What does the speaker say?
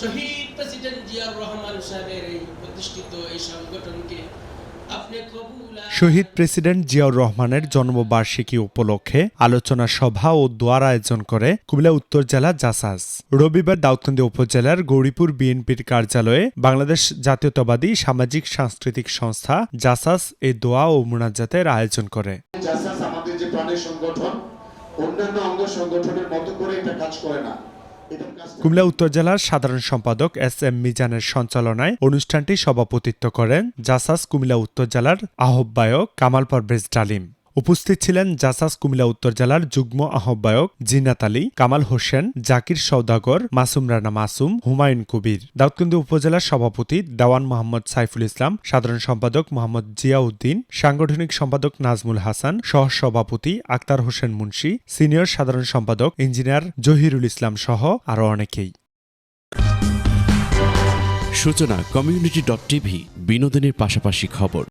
শহীদ president Ziaur Rahman সাহেবের এই প্রতিষ্ঠিত এই সংগঠনকে শহীদ প্রেসিডেন্ট জিয়াউর রহমানের জন্মবার্ষিকী উপলক্ষে আলোচনা সভা ও দোয়ার আয়োজন করে কুমিল্লা উত্তর জেলা জাসাস। রবিবার দাউদকান্দি উপজেলার গৌরীপুর বিএনপির কার্যালয়ে বাংলাদেশ জাতীয়তাবাদী সামাজিক সাংস্কৃতিক সংস্থা জাসাস এ দোয়া ও মুনাজাতের আয়োজন করে। জাসাস আমাদের যে প্রাণের সংগঠন অন্যান্য অঙ্গ সংগঠনের মতো করে এটা কাজ করে না। কুমিল্লা উত্তর জেলার সাধারণ সম্পাদক এস এম মিজানের সঞ্চালনায় অনুষ্ঠানটি সভাপতিত্ব করেন জাসাস কুমিল্লা উত্তর জেলার আহ্বায়ক কামাল পারভেজ ডালিম। উপস্থিত ছিলেন জাসাস কুমিল্লা উত্তর জেলার যুগ্ম আহ্বায়ক জিনাত আলী, কামাল হোসেন, জাকির সৌদাগর মাসুম রানা মাসুম, হুমায়ুন কবির। দাউদকান্দি উপজেলার সভাপতি দেওয়ান মোহাম্মদ সাইফুল ইসলাম, সাধারণ সম্পাদক মোহাম্মদ জিয়াউদ্দিন, সাংগঠনিক সম্পাদক নাজমুল হাসান সহ সভাপতি আক্তার হোসেন মুন্সি, সিনিয়র সাধারণ সম্পাদক ইঞ্জিনিয়ার জহিরুল ইসলাম সহ আরও অনেকেই। সূচনা কমিউনিটি ডট টিভি, বিনোদনের পাশাপাশি খবর।